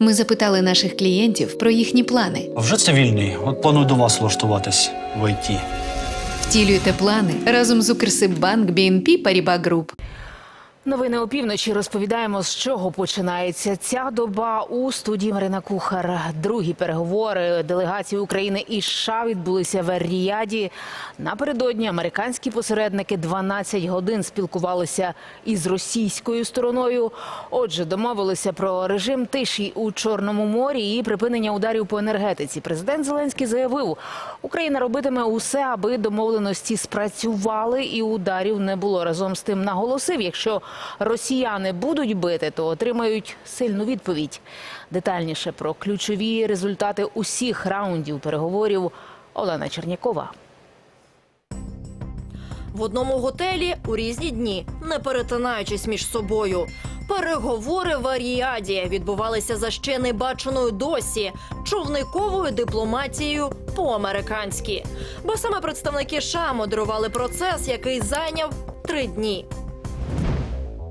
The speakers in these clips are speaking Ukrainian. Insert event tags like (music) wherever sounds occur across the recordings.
Ми запитали наших клієнтів про їхні плани. Вже цивільний. От планую до вас влаштуватись в ІТ. Втілюйте плани разом з Укрсиббанк BNP Paribas Group. Новини опівночі розповідаємо, з чого починається ця доба у студії Марина Кухар. Другі переговори делегації України і США відбулися в Ріаді. Напередодні американські посередники 12 годин спілкувалися із російською стороною. Отже, домовилися про режим тиші у Чорному морі і припинення ударів по енергетиці. Президент Зеленський заявив, Україна робитиме усе, аби домовленості спрацювали і ударів не було. Разом з тим наголосив, якщо росіяни будуть бити, то отримають сильну відповідь. Детальніше про ключові результати усіх раундів переговорів Олена Чернякова. в одному готелі у різні дні, не перетинаючись між собою. Переговори в Аріаді відбувалися за ще не баченою досі човниковою дипломатією по-американськи. Бо саме представники США модерували процес, який зайняв три дні.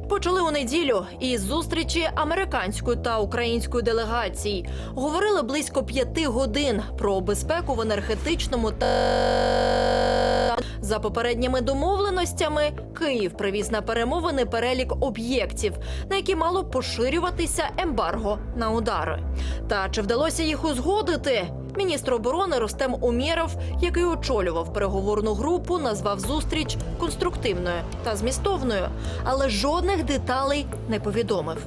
Почали у неділю із зустрічі американської та української делегацій. Говорили близько п'яти годин про безпеку в енергетичному та за попередніми домовленостями. Київ привіз на перемовини перелік об'єктів, на які мало поширюватися ембарго на удари. Та чи вдалося їх узгодити? Міністр оборони Ростем Умєров, який очолював переговорну групу, назвав зустріч конструктивною та змістовною, але жодних деталей не повідомив.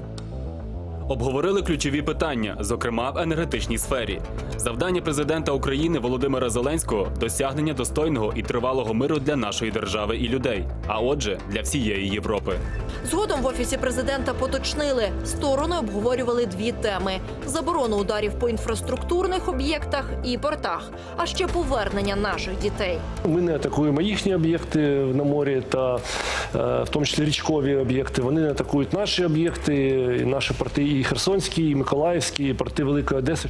Обговорили ключові питання, зокрема в енергетичній сфері. Завдання президента України Володимира Зеленського досягнення достойного і тривалого миру для нашої держави і людей, а отже, для всієї Європи. Згодом в офісі президента поточнили. Сторони обговорювали дві теми: заборону ударів по інфраструктурних об'єктах і портах, а ще повернення наших дітей. Ми не атакуємо їхні об'єкти на морі та е, в тому числі річкові об'єкти. Вони не атакують наші об'єкти, і наші порти і Херсонські, і Миколаївські, і порти Великої Одеси.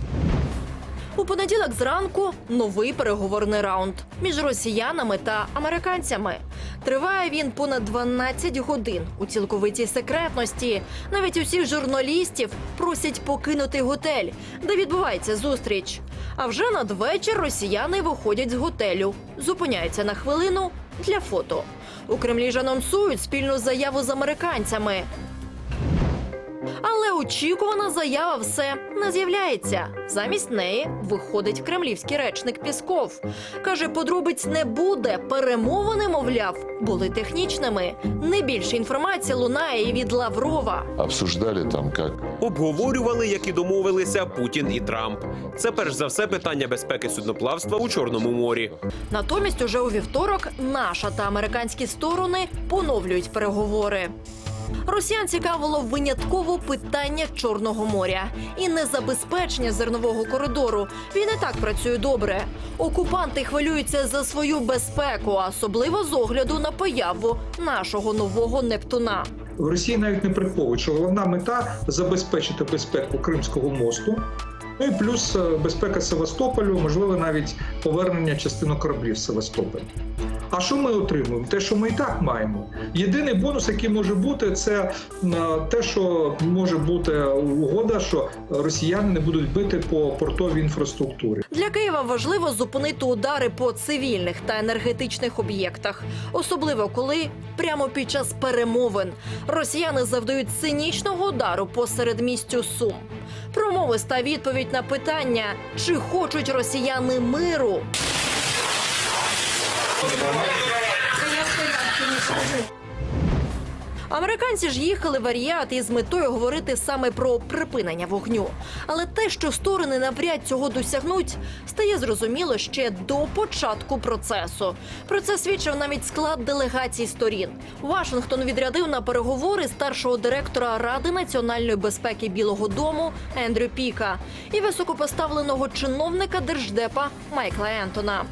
У понеділок зранку новий переговорний раунд між росіянами та американцями. Триває він понад 12 годин у цілковитій секретності. Навіть усіх журналістів просять покинути готель, де відбувається зустріч. А вже надвечір росіяни виходять з готелю, зупиняються на хвилину для фото. У Кремлі ж анонсують спільну заяву з американцями. Але очікувана заява все не з'являється. Замість неї виходить кремлівський речник Пісков. Каже, подробиць не буде. Перемовини, мовляв, були технічними. Не більше інформації лунає і від Лаврова. обсуждали там, как Обговорювали, як і домовилися Путін і Трамп. Це перш за все питання безпеки судноплавства у Чорному морі. Натомість, уже у вівторок наша та американські сторони поновлюють переговори. Росіян цікавило винятково питання Чорного моря і незабезпечення зернового коридору. Він і так працює добре. Окупанти хвилюються за свою безпеку, особливо з огляду на появу нашого нового Нептуна. В Росії навіть не приховують, що головна мета забезпечити безпеку Кримського мосту. Ну і плюс е, безпека Севастополю, можливо, навіть повернення частини кораблів Севастополя. А що ми отримуємо? Те, що ми і так маємо. Єдиний бонус, який може бути, це е, те, що може бути угода, що росіяни не будуть бити по портовій інфраструктурі. Для Києва важливо зупинити удари по цивільних та енергетичних об'єктах, особливо коли прямо під час перемовин росіяни завдають цинічного удару по середмістю Сум. Промовиста відповідь на питання, чи хочуть росіяни миру. Американці ж їхали в Аріат із метою говорити саме про припинення вогню. Але те, що сторони навряд цього досягнуть, стає зрозуміло ще до початку процесу. Про це свідчив навіть склад делегацій сторін. Вашингтон відрядив на переговори старшого директора Ради національної безпеки Білого Дому Ендрю Піка і високопоставленого чиновника держдепа Майкла Ентона.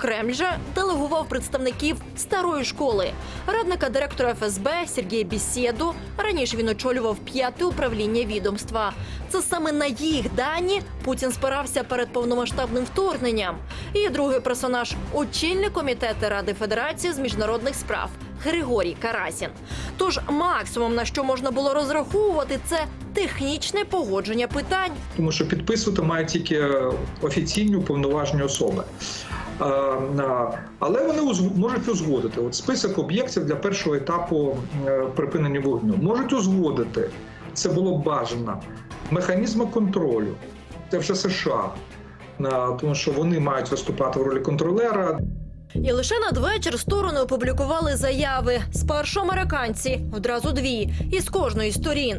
Кремль же делегував представників старої школи, радника директора ФСБ Сергія Бісєду. Раніше він очолював п'яте управління відомства. Це саме на їх дані Путін спирався перед повномасштабним вторгненням. І другий персонаж очільник комітету Ради Федерації з міжнародних справ Григорій Карасін. Тож максимум на що можна було розраховувати, це технічне погодження питань. тому що підписувати мають тільки офіційні уповноважені особи. Е, Але вони можуть узгодити от список об'єктів для першого етапу е, припинення вогню. Можуть узгодити це було бажано. Механізми контролю це вже США, Е, тому що вони мають виступати в ролі контролера. І лише надвечір сторони опублікували заяви. Спершу американці, одразу дві, із кожної сторін.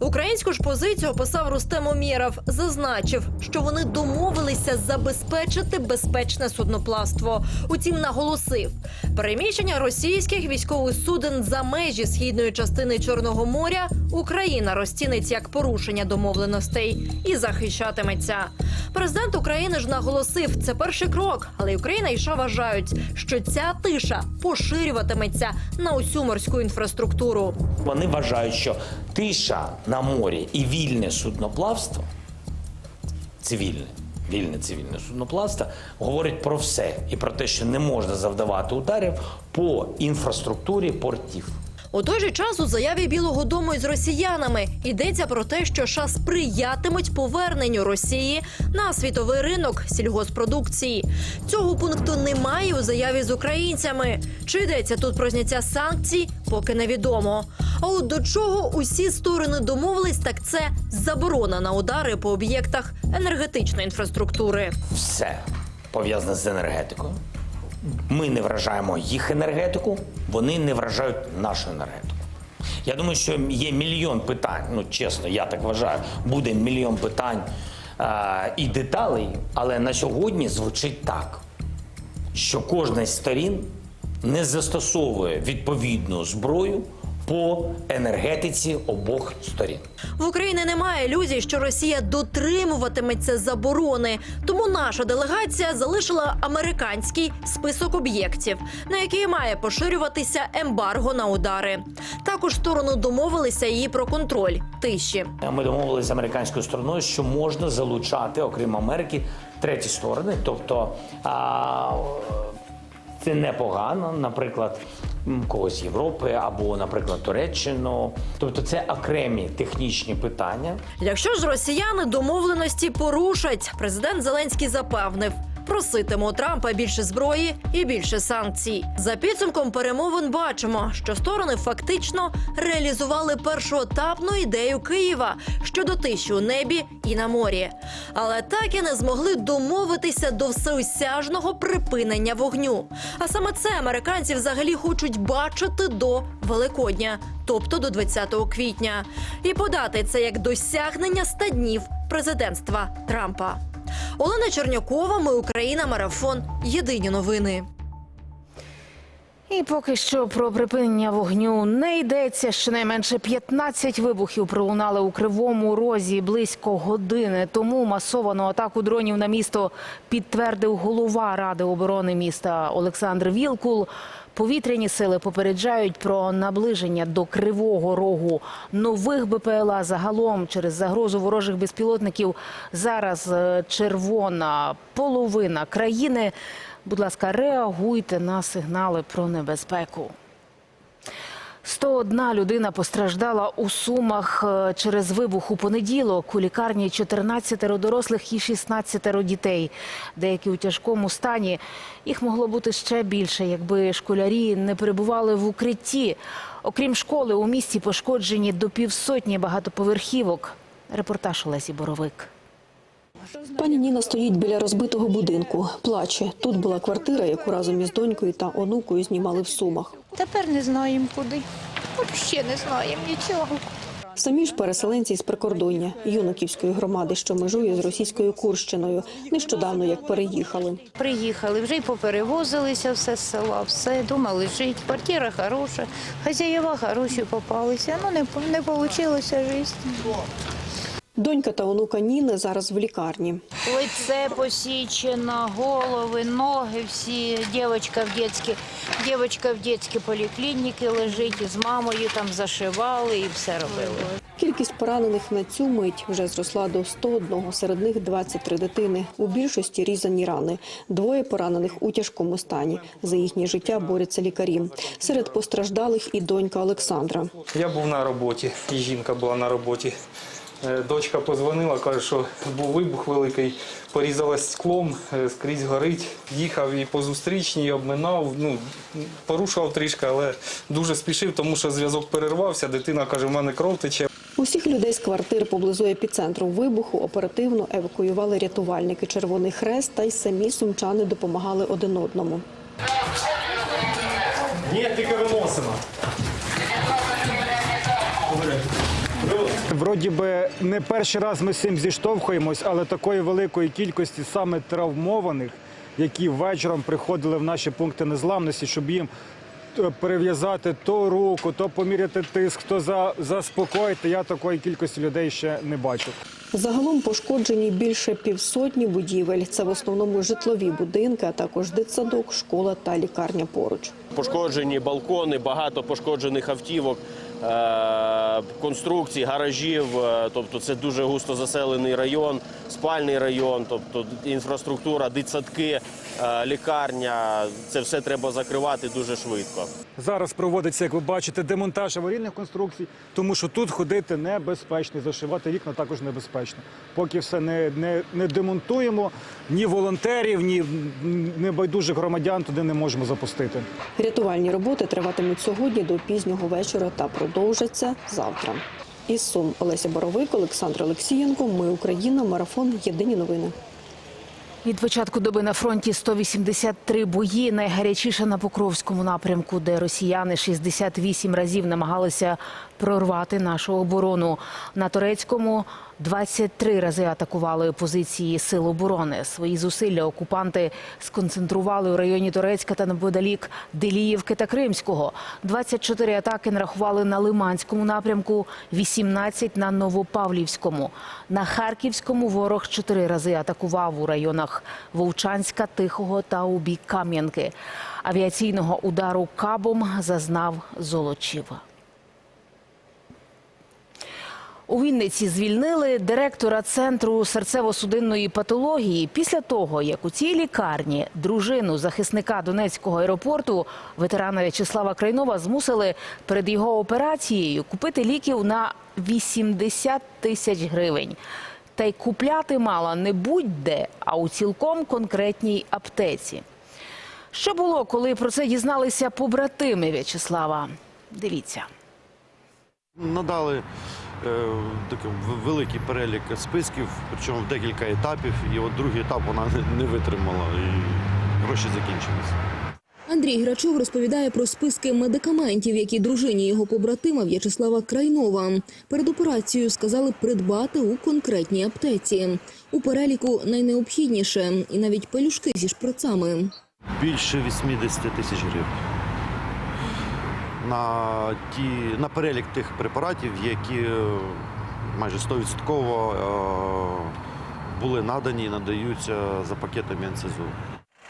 Українську ж позицію описав Рустем Омєров, зазначив, що вони домовилися забезпечити безпечне судноплавство. Утім, наголосив, переміщення російських військових суден за межі східної частини Чорного моря Україна розцінить як порушення домовленостей і захищатиметься. Президент України ж наголосив, це перший крок, але Україна і США вважають, що ця тиша поширюватиметься на усю морську інфраструктуру. Вони вважають, що тиша на морі і вільне судноплавство, цивільне, вільне цивільне судноплавство, говорить про все і про те, що не можна завдавати ударів по інфраструктурі портів. У той же час у заяві Білого Дому із росіянами йдеться про те, що США сприятимуть поверненню Росії на світовий ринок сільгоспродукції. Цього пункту немає у заяві з українцями. Чи йдеться тут про зняття санкцій, поки невідомо. А от до чого усі сторони домовились, так це заборона на удари по об'єктах енергетичної інфраструктури. Все пов'язане з енергетикою. Ми не вражаємо їх енергетику, вони не вражають нашу енергетику. Я думаю, що є мільйон питань. Ну чесно, я так вважаю, буде мільйон питань е, і деталей, але на сьогодні звучить так, що кожна з сторін не застосовує відповідну зброю по енергетиці обох сторін. В Україні немає ілюзій, що Росія дотримуватиметься заборони. Тому наша делегація залишила американський список об'єктів, на який має поширюватися ембарго на удари. Також сторони домовилися і про контроль тиші. Ми домовилися з американською стороною, що можна залучати, окрім Америки, треті сторони. Тобто а, це непогано, наприклад, когось Європи або, наприклад, Туреччину. Тобто це окремі технічні питання. Якщо ж росіяни домовленості порушать, президент Зеленський запевнив. Проситиме Трампа більше зброї і більше санкцій. За підсумком перемовин бачимо, що сторони фактично реалізували першоетапну ідею Києва щодо тиші у небі і на морі, але так і не змогли домовитися до всеосяжного припинення вогню. А саме це американці взагалі хочуть бачити до Великодня, тобто до 20 квітня, і подати це як досягнення 100 днів президентства Трампа. Олена Чернякова, ми Україна, марафон. Єдині новини. І поки що про припинення вогню не йдеться. Щонайменше 15 вибухів пролунали у кривому розі близько години. Тому масовану атаку дронів на місто підтвердив голова ради оборони міста Олександр Вілкул. Повітряні сили попереджають про наближення до кривого рогу нових БПЛА. Загалом через загрозу ворожих безпілотників зараз е, червона половина країни. Будь ласка, реагуйте на сигнали про небезпеку. 101 людина постраждала у Сумах е, через вибух у понеділок. У лікарні 14 дорослих і 16 дітей. Деякі у тяжкому стані. Їх могло бути ще більше, якби школярі не перебували в укритті. Окрім школи, у місті пошкоджені до півсотні багатоповерхівок. Репортаж Олесі Боровик. Пані Ніна стоїть біля розбитого будинку, плаче. Тут була квартира, яку разом із донькою та онукою знімали в Сумах. Тепер не знаємо куди. Ще не знаємо нічого. Самі ж переселенці з прикордоння Юнаківської громади, що межує з російською Курщиною, нещодавно як переїхали. Приїхали, вже й поперевозилися все з села, все, думали жити. Квартира хороша, хазяєва хороші попалися. Ну, не, не вийшло жити. Донька та онука Ніни зараз в лікарні. Лице посічено, голови, ноги всі. Дівчинка в дитячій, дівчинка в дитячій поліклініці лежить, і з мамою там зашивали і все робили. Кількість поранених на цю мить вже зросла до 101, серед них 23 дитини. У більшості різані рани. Двоє поранених у тяжкому стані. За їхнє життя борються лікарі. Серед постраждалих і донька Олександра. Я був на роботі, і жінка була на роботі. Е, Дочка позвонила, каже, що був вибух великий, порізалась склом, е, скрізь горить. Їхав і по зустрічній, обминав. Ну, порушував трішки, але дуже спішив, тому що зв'язок перервався. Дитина каже, в мене кров тече. Усіх людей з квартир поблизу епіцентру вибуху оперативно евакуювали рятувальники Червоний Хрест та й самі сумчани допомагали один одному. Ні, тільки виносимо. Вроді би не перший раз ми з цим зіштовхуємось, але такої великої кількості саме травмованих, які вечором приходили в наші пункти незламності, щоб їм е, перев'язати то руку, то поміряти тиск, то за, заспокоїти. Я такої кількості людей ще не бачив. Загалом пошкоджені більше півсотні будівель. Це в основному житлові будинки, а також дитсадок, школа та лікарня поруч. Пошкоджені балкони, багато пошкоджених автівок, конструкцій, гаражів. е, Тобто це дуже густо заселений район, спальний район, тобто інфраструктура, дитсадки, е, лікарня. Це все треба закривати дуже швидко. Зараз проводиться, як ви бачите, демонтаж аварійних конструкцій, тому що тут ходити небезпечно, зашивати вікна також небезпечно. Поки все не, не, не демонтуємо, ні волонтерів, ні небайдужих громадян туди не можемо запустити. Рятувальні роботи триватимуть сьогодні до пізнього вечора та продовжаться завтра. Із Сум Олеся Боровик, Олександр Олексієнко. Ми Україна. Марафон. Єдині новини. Від початку доби на фронті 183 бої. Найгарячіше на Покровському напрямку, де росіяни 68 разів намагалися прорвати нашу оборону. На турецькому 23 рази атакували позиції сил оборони. Свої зусилля окупанти сконцентрували у районі Турецька та неподалік Деліївки та Кримського. 24 атаки нарахували на Лиманському напрямку, 18 на Новопавлівському. На Харківському ворог 4 рази атакував у районах Вовчанська, Тихого та у бік Кам'янки. Авіаційного удару кабом зазнав Золочіва. У Вінниці звільнили директора центру серцево-судинної патології після того, як у цій лікарні дружину захисника Донецького аеропорту ветерана В'ячеслава Крайнова змусили перед його операцією купити ліків на 80 тисяч гривень. Та й купляти мала не будь-де, а у цілком конкретній аптеці. Що було, коли про це дізналися побратими В'ячеслава? Дивіться. Надали такий великий перелік списків, причому в декілька етапів. І от другий етап вона не- не витримала і гроші закінчилися. Андрій Грачов розповідає про списки медикаментів, які дружині його побратима В'ячеслава Крайнова перед операцією сказали придбати у конкретній аптеці. У переліку найнеобхідніше і навіть пелюшки зі шприцами. Більше 80 тисяч гривень. На, ті, на перелік тих препаратів, які е, майже 100% е, були надані і надаються за пакетами НСЗУ.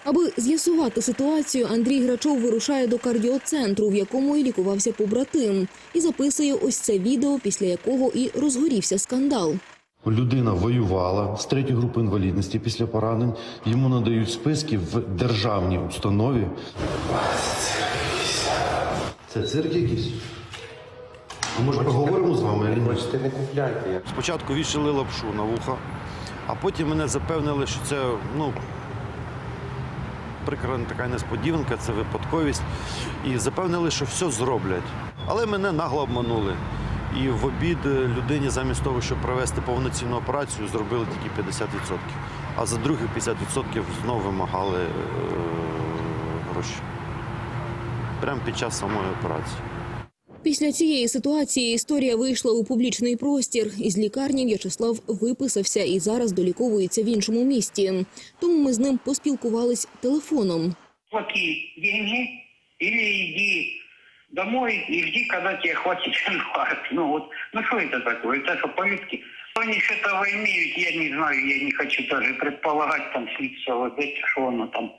Аби з'ясувати ситуацію, Андрій Грачов вирушає до кардіоцентру, в якому і лікувався побратим, і записує ось це відео, після якого і розгорівся скандал. Людина воювала з третьої групи інвалідності після поранень. Йому надають списки в державній установі. Це цирк якийсь? А може поговоримо з вами? Хочете не купляйте. Спочатку вішали лапшу на вуха, а потім мене запевнили, що це ну, прикра така несподіванка, це випадковість. І запевнили, що все зроблять. Але мене нагло обманули. І в обід е, людині замість того, щоб провести повноцінну операцію, зробили тільки 50%. А за других 50% знову вимагали е, гроші Прямо під час самої операції. Після цієї ситуації історія вийшла у публічний простір. Із лікарні В'ячеслав виписався і зараз доліковується в іншому місті. Тому ми з ним поспілкувались телефоном. плати деньги или иди домой и жди, когда тебе хватит зарплаты. Ну вот, ну что это такое? Это что, повестки? Что они с этого имеют, я не знаю, я не хочу даже предполагать, там, с лица вот эти, что оно там,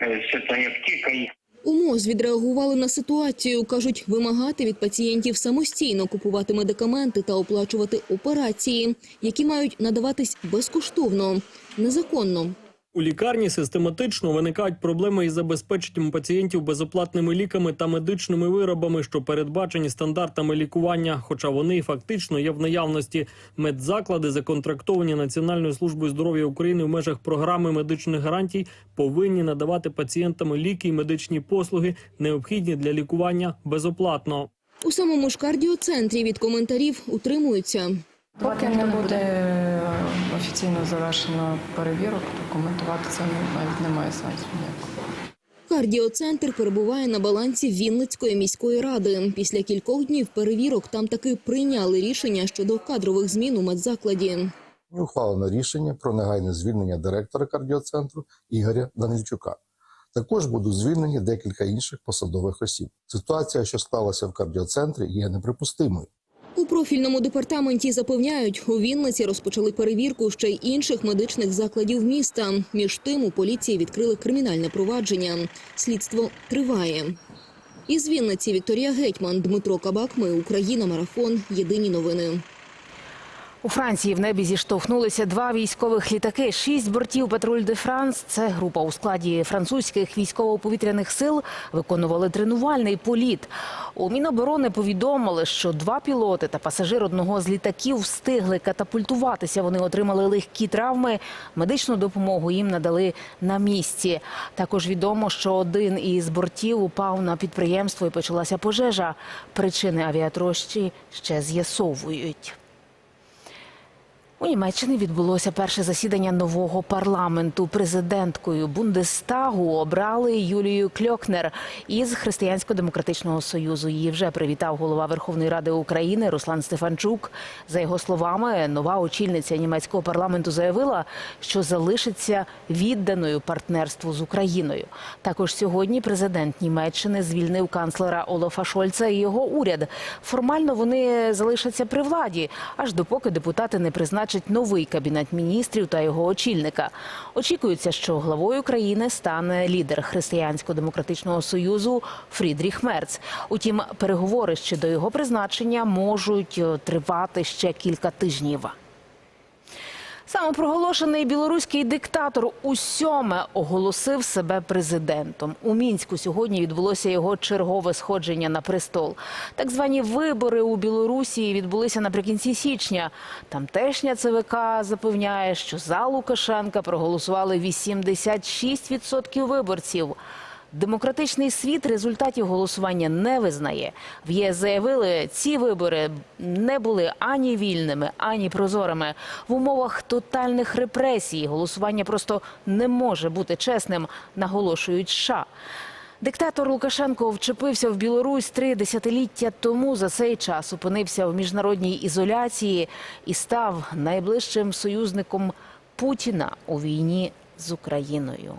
э, с этой аптекой. У МОЗ відреагували на ситуацію. Кажуть, вимагати від пацієнтів самостійно купувати медикаменти та оплачувати операції, які мають надаватись безкоштовно, незаконно. У лікарні систематично виникають проблеми із забезпеченням пацієнтів безоплатними ліками та медичними виробами, що передбачені стандартами лікування, хоча вони фактично є в наявності. Медзаклади, законтрактовані Національною службою здоров'я України в межах програми медичних гарантій, повинні надавати пацієнтам ліки і медичні послуги, необхідні для лікування безоплатно. У самому ж кардіоцентрі від коментарів утримуються. Поки не буде офіційно завершено перевірок, то коментувати це навіть немає сенсу ніякого. Кардіоцентр перебуває на балансі Вінницької міської ради. Після кількох днів перевірок там таки прийняли рішення щодо кадрових змін у медзакладі. Ухвалено рішення про негайне звільнення директора кардіоцентру Ігоря Данильчука. Також будуть звільнені декілька інших посадових осіб. Ситуація, що склалася в кардіоцентрі, є неприпустимою. Профільному департаменті запевняють, у Вінниці розпочали перевірку ще й інших медичних закладів міста. Між тим у поліції відкрили кримінальне провадження. Слідство триває. Із Вінниці Вікторія Гетьман, Дмитро Кабак. Ми Україна. Марафон. Єдині новини. У Франції в небі зіштовхнулися два військових літаки. Шість бортів патруль де Франс. Це група у складі французьких військово-повітряних сил виконували тренувальний політ. У Міноборони повідомили, що два пілоти та пасажир одного з літаків встигли катапультуватися. Вони отримали легкі травми. Медичну допомогу їм надали на місці. Також відомо, що один із бортів упав на підприємство і почалася пожежа. Причини авіатрощі ще з'ясовують. У Німеччині відбулося перше засідання нового парламенту. Президенткою Бундестагу обрали Юлію Кльокнер із Християнсько-демократичного союзу. Її вже привітав голова Верховної Ради України Руслан Стефанчук. За його словами, нова очільниця німецького парламенту заявила, що залишиться відданою партнерству з Україною. Також сьогодні президент Німеччини звільнив канцлера Олафа Шольца і його уряд. Формально вони залишаться при владі, аж допоки депутати не призначать новий кабінет міністрів та його очільника. Очікується, що главою країни стане лідер Християнсько-демократичного союзу Фрідріх Мерц. Утім, переговори щодо його призначення можуть е, тривати ще кілька тижнів. Самопроголошений білоруський диктатор у сьоме оголосив себе президентом. У мінську сьогодні відбулося його чергове сходження на престол. Так звані вибори у Білорусі відбулися наприкінці січня. Тамтешня ЦВК запевняє, що за Лукашенка проголосували 86% виборців. Демократичний світ результатів голосування не визнає. В ЄС заявили, ці вибори не були ані вільними, ані прозорими. В умовах тотальних репресій голосування просто не може бути чесним, наголошують США. Диктатор Лукашенко вчепився в Білорусь три десятиліття тому. За цей час опинився в міжнародній ізоляції і став найближчим союзником Путіна у війні з Україною.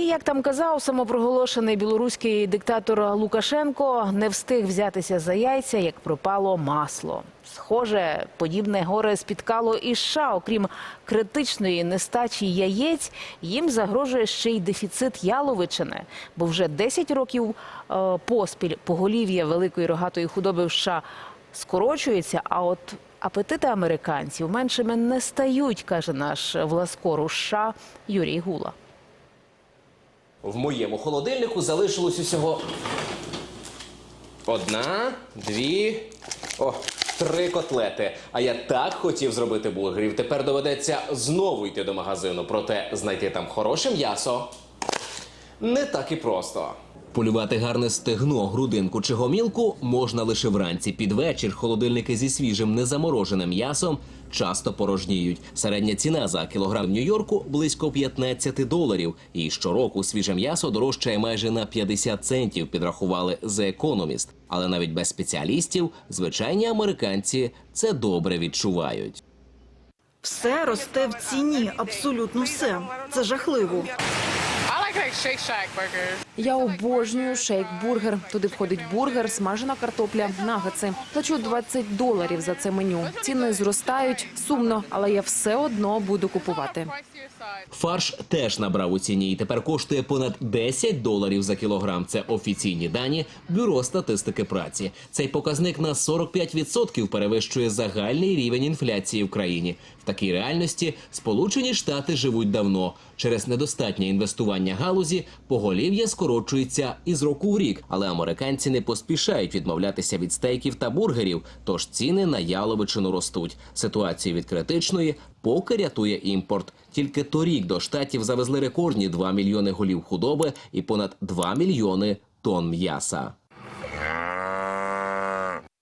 І як там казав самопроголошений білоруський диктатор Лукашенко, не встиг взятися за яйця, як пропало масло. Схоже, подібне горе спіткало і США. Окрім критичної нестачі яєць, їм загрожує ще й дефіцит яловичини, бо вже 10 років е, поспіль поголів'я великої рогатої худоби в США скорочується. А от апетити американців меншими не стають, каже наш власкор у США Юрій Гула. В моєму холодильнику залишилось усього одна, дві, о, три котлети. А я так хотів зробити бургерів. Тепер доведеться знову йти до магазину. Проте знайти там хороше м'ясо не так і просто. Полювати гарне стегно, грудинку чи гомілку можна лише вранці. Під вечір холодильники зі свіжим незамороженим м'ясом часто порожніють. Середня ціна за кілограм в Нью-Йорку близько 15 доларів. І щороку свіже м'ясо дорожчає майже на 50 центів. Підрахували The Economist. Але навіть без спеціалістів звичайні американці це добре відчувають. Все росте в ціні, абсолютно все. Це жахливо. Я обожнюю шейк-бургер. Туди входить бургер, смажена картопля, нагетси. Плачу 20 доларів за це меню. Ціни зростають сумно, але я все одно буду купувати. Фарш теж набрав у ціні і тепер коштує понад 10 доларів за кілограм. Це офіційні дані Бюро статистики праці. Цей показник на 45% перевищує загальний рівень інфляції в країні. В такій реальності Сполучені Штати живуть давно. Через недостатнє інвестування галузі поголів'я скорочується із року в рік. Але американці не поспішають відмовлятися від стейків та бургерів, тож ціни на яловичину ростуть. Ситуацію від критичної поки рятує імпорт. Тільки торік до штатів завезли рекордні 2 мільйони голів худоби і понад 2 мільйони тонн м'яса.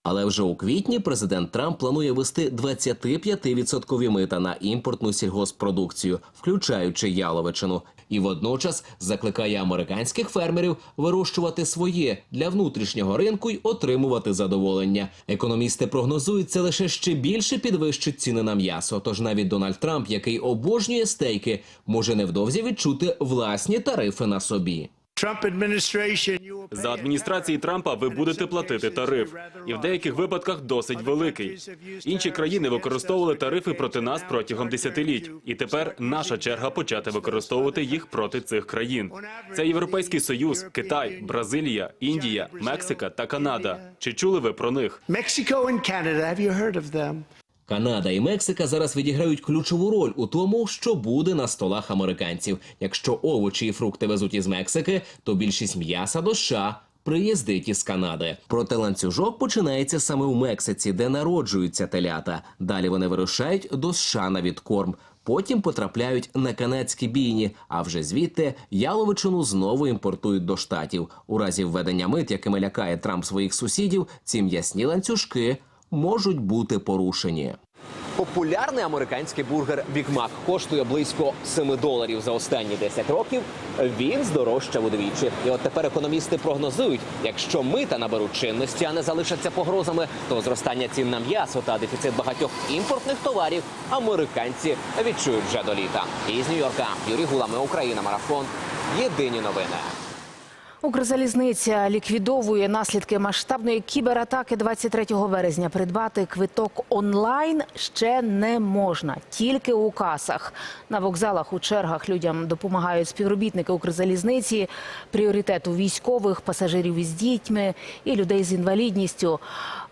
Але вже у квітні президент Трамп планує вести 25% мита на імпортну сільгоспродукцію, включаючи яловичину, і водночас закликає американських фермерів вирощувати своє для внутрішнього ринку й отримувати задоволення. Економісти прогнозують, це лише ще більше підвищить ціни на м'ясо. Тож навіть Дональд Трамп, який обожнює стейки, може невдовзі відчути власні тарифи на собі. За адміністрації Трампа ви будете платити тариф, і в деяких випадках досить великий. Інші країни використовували тарифи проти нас протягом десятиліть, і тепер наша черга почати використовувати їх проти цих країн. Це Європейський Союз, Китай, Бразилія, Індія, Мексика та Канада. Чи чули ви про них? Канада і Мексика зараз відіграють ключову роль у тому, що буде на столах американців. Якщо овочі і фрукти везуть із Мексики, то більшість м'яса до США приїздить із Канади. Проте ланцюжок починається саме у Мексиці, де народжуються телята. Далі вони вирушають до США на відкорм. Потім потрапляють на канадські бійні, а вже звідти яловичину знову імпортують до штатів. У разі введення мит, якими лякає Трамп своїх сусідів, ці м'ясні ланцюжки можуть бути порушені. Популярний американський бургер Mac коштує близько 7 доларів за останні 10 років. Він здорожчав удвічі. І от тепер економісти прогнозують, якщо мита наберуть чинності, а не залишаться погрозами, то зростання цін на м'ясо та дефіцит багатьох імпортних товарів американці відчують вже до літа. Із Нью-Йорка Юрій Гулами, Україна, марафон. Єдині новини. Укрзалізниця ліквідовує наслідки масштабної кібератаки 23 березня. Придбати квиток онлайн ще не можна, тільки у касах. На вокзалах у чергах людям допомагають співробітники Укрзалізниці, пріоритет у військових, пасажирів із дітьми і людей з інвалідністю.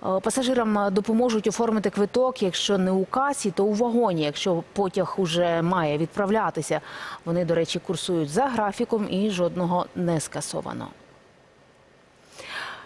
Е, Пасажирам допоможуть оформити квиток, якщо не у касі, то у вагоні, якщо потяг уже має відправлятися. Вони, до речі, курсують за графіком і жодного не скасовано.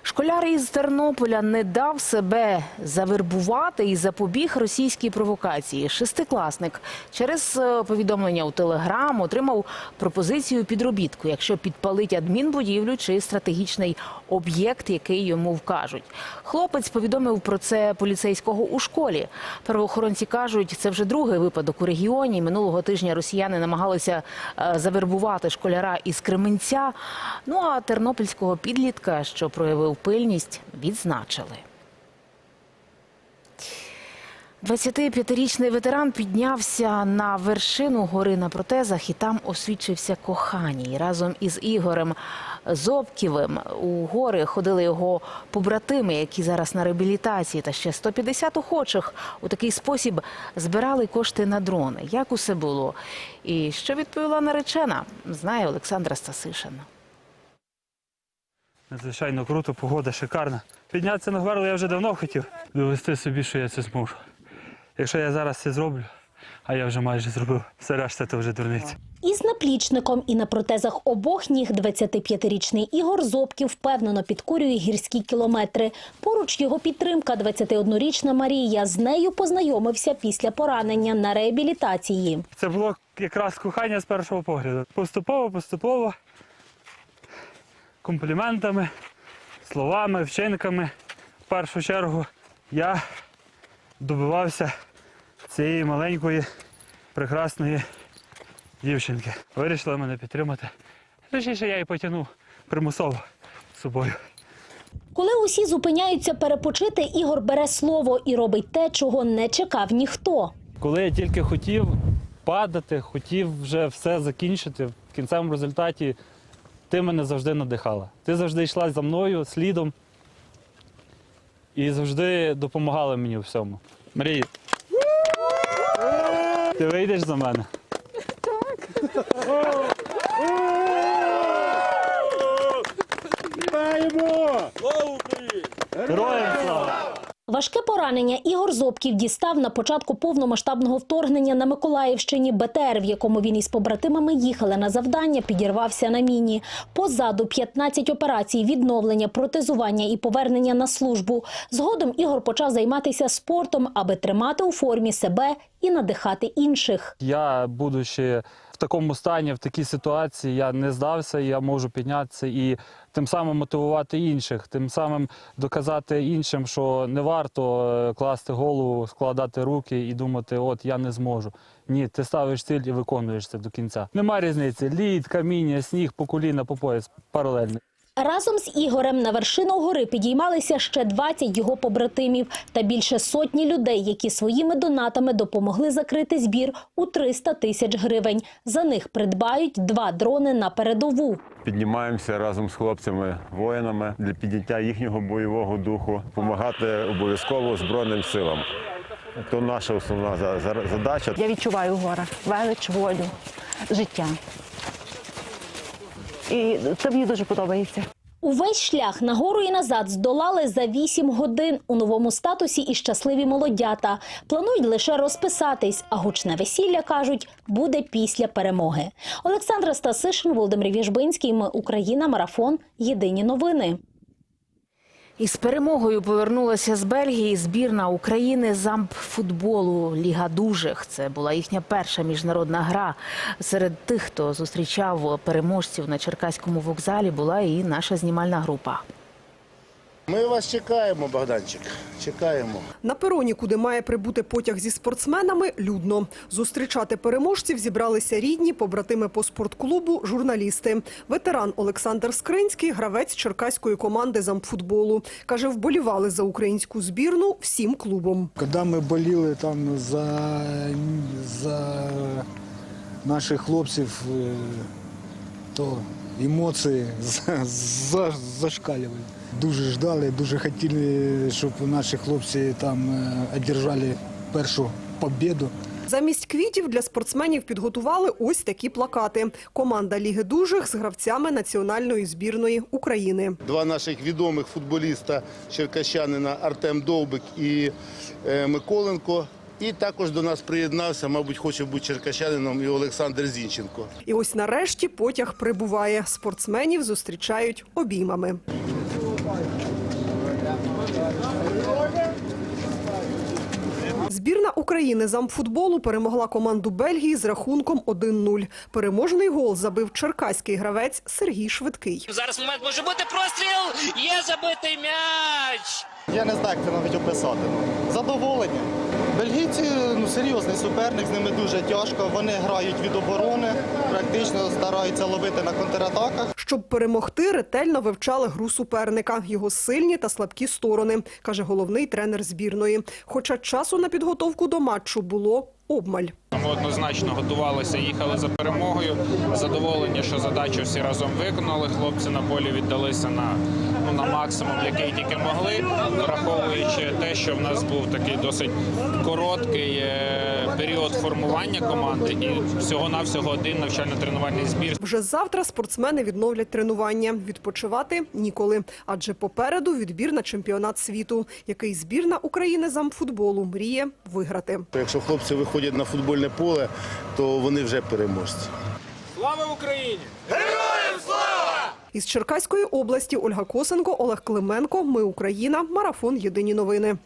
Школяр із Тернополя не дав себе завербувати і запобіг російській провокації. Шестикласник через е, повідомлення у Телеграм отримав пропозицію підробітку, якщо підпалить адмінбудівлю чи стратегічний об'єкт, який йому вкажуть. Хлопець повідомив про це поліцейського у школі. Правоохоронці кажуть, це вже другий випадок у регіоні. Минулого тижня росіяни намагалися е, завербувати школяра із Кременця. Ну а тернопільського підлітка, що проявив пильність, відзначили. 25-річний ветеран піднявся на вершину гори на протезах і там освідчився коханій. Разом із Ігорем Зобківим у гори ходили його побратими, які зараз на реабілітації, та ще 150 охочих. У такий спосіб збирали кошти на дрони. Як усе було? І що відповіла наречена, знає Олександра Стасишин. Надзвичайно круто, погода шикарна. Піднятися на гору я вже давно хотів. Довести собі, що я це зможу. Якщо я зараз це зроблю, а я вже майже зробив, все решта то вже дурниця. Із наплічником і на протезах обох ніг 25-річний Ігор Зобків впевнено підкорює гірські кілометри. Поруч його підтримка 21-річна Марія. З нею познайомився після поранення на реабілітації. Це було якраз кохання з першого погляду. Поступово, поступово, компліментами, словами, вчинками. В першу чергу я добивався цієї маленької, прекрасної дівчинки. Вирішила мене підтримати. Точніше, я її потягнув примусово з собою. Коли усі зупиняються перепочити, Ігор бере слово і робить те, чого не чекав ніхто. Коли я тільки хотів падати, хотів вже все закінчити, в кінцевому результаті ти мене завжди надихала. Ти завжди йшла за мною слідом і завжди допомагала мені у всьому. Марія, ти вийдеш за мене? Героям слава! Важке поранення Ігор Зобків дістав на початку повномасштабного вторгнення на Миколаївщині. БТР, в якому він із побратимами їхали на завдання, підірвався на міні. Позаду 15 операцій відновлення, протезування і повернення на службу. Згодом Ігор почав займатися спортом, аби тримати у формі себе і надихати інших. Я, будучи такому стані, в такій ситуації, я не здався, я можу піднятися і тим самим мотивувати інших, тим самим доказати іншим, що не варто е, класти голову, складати руки і думати, от я не зможу. Ні, ти ставиш ціль і виконуєш це до кінця. Нема різниці. Лід, каміння, сніг, по коліна, по пояс паралельно. Разом з Ігорем на вершину гори підіймалися ще 20 його побратимів та більше сотні людей, які своїми донатами допомогли закрити збір у 300 тисяч гривень. За них придбають два дрони на передову. Піднімаємося разом з хлопцями, воїнами для підняття їхнього бойового духу, допомагати обов'язково Збройним силам. То наша основна за- за- задача. Я відчуваю в горах велич, волю, життя. І це мені дуже подобається. Увесь шлях нагору і назад здолали за 8 годин у новому статусі і щасливі молодята. Планують лише розписатись, а гучне весілля, кажуть, буде після перемоги. Олександра Стасишин, Володимир Віжбинський. Ми Україна. Марафон. Єдині новини. Із перемогою повернулася з Бельгії збірна України замп футболу Ліга дужих. Це була їхня перша міжнародна гра. Серед тих, хто зустрічав переможців на Черкаському вокзалі, була і наша знімальна група. Ми вас чекаємо, Богданчик. Чекаємо. На пероні, куди має прибути потяг зі спортсменами, людно. Зустрічати переможців зібралися рідні, побратими по спортклубу, журналісти. Ветеран Олександр Скринський, гравець черкаської команди з амфутболу. Каже, вболівали за українську збірну всім клубом. Коли ми боліли там за, за наших хлопців, е, то емоції (laughs) за- за- зашкалювали. Дуже ждали, дуже хотіли, щоб наші хлопці там е, одержали першу побіду. Замість квітів для спортсменів підготували ось такі плакати. Команда Ліги дужих з гравцями національної збірної України. Два наших відомих футболіста черкащанина Артем Довбик і е, Миколенко. І також до нас приєднався, мабуть, хоче бути черкащанином і Олександр Зінченко. І ось нарешті потяг прибуває. Спортсменів зустрічають обіймами. Збірна України з амфутболу перемогла команду Бельгії з рахунком 1-0. Переможний гол забив черкаський гравець Сергій Швидкий. Зараз момент може бути простріл. Є забитий м'яч. Я не знаю, як це навіть описати. Задоволення. Бельгійці ну, серйозний суперник, з ними дуже тяжко. Вони грають від оборони, практично стараються ловити на контратаках. Щоб перемогти, ретельно вивчали гру суперника, його сильні та слабкі сторони, каже головний тренер збірної. Хоча часу на підготовку до матчу було обмаль. Ми однозначно готувалися, їхали за перемогою. Задоволені, що задачу всі разом виконали. Хлопці на полі віддалися на, ну, на максимум, який тільки могли, враховуючи те, що в нас був такий досить короткий е, період формування команди і всього-навсього один навчально-тренувальний збір. Вже завтра спортсмени відновлять тренування. Відпочивати ніколи, адже попереду відбір на чемпіонат світу, який збірна України з амфутболу мріє виграти. Якщо хлопці виходять на футбольне поле, то вони вже переможці. Слава Україні! Із Черкаської області Ольга Косенко, Олег Клименко. Ми Україна. Марафон. Єдині новини.